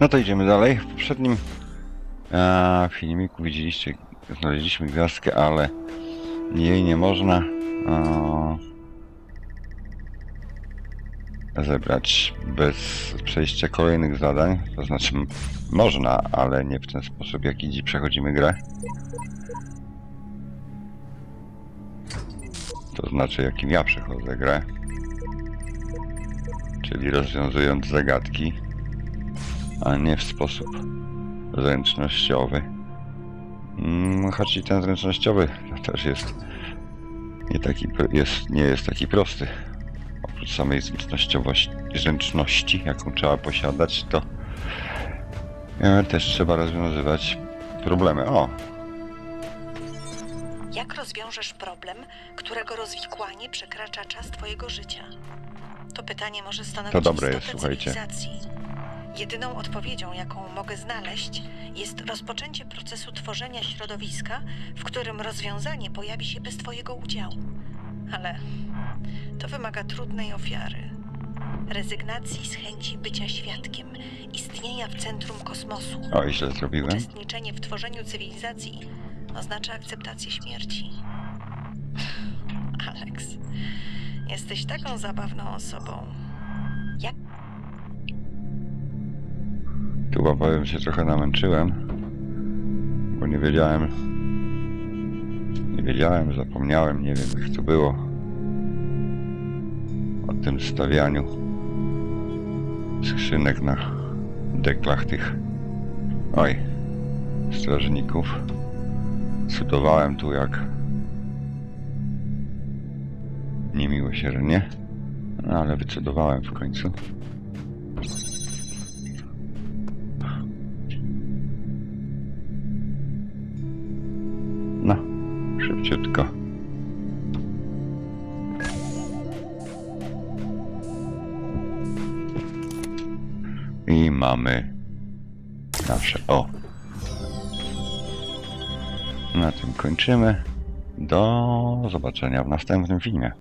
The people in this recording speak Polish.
No to idziemy dalej. W poprzednim e, filmiku widzieliście, znaleźliśmy gwiazdkę, ale jej nie można e, zebrać bez przejścia kolejnych zadań. To znaczy można, ale nie w ten sposób, jaki dziś przechodzimy grę. To znaczy, jakim ja przechodzę grę. Czyli rozwiązując zagadki, a nie w sposób zręcznościowy. Mm, Choć i ten zręcznościowy też jest nie, taki, jest, nie jest taki prosty. Oprócz samej zręczności, jaką trzeba posiadać, to e, też trzeba rozwiązywać problemy. O, Jak rozwiążesz problem, którego rozwikłanie przekracza czas twojego życia? To pytanie może stanowić To dobre jest, słuchajcie. cywilizacji. Jedyną odpowiedzią, jaką mogę znaleźć, jest rozpoczęcie procesu tworzenia środowiska, w którym rozwiązanie pojawi się bez twojego udziału. Ale to wymaga trudnej ofiary. Rezygnacji z chęci bycia świadkiem, istnienia w centrum kosmosu. o, źle zrobiłem. Uczestniczenie w tworzeniu cywilizacji oznacza akceptację śmierci. Alex, jesteś taką zabawną osobą. Tu powiem się trochę namęczyłem, bo nie wiedziałem, nie wiedziałem, zapomniałem, nie wiem jak to było o tym stawianiu skrzynek na deklach tych, oj, strażników. Cudowałem tu jak niemiłosiernie, ale wycudowałem w końcu. Szybciutko. I mamy nasze o. Na tym kończymy. Do zobaczenia w następnym filmie.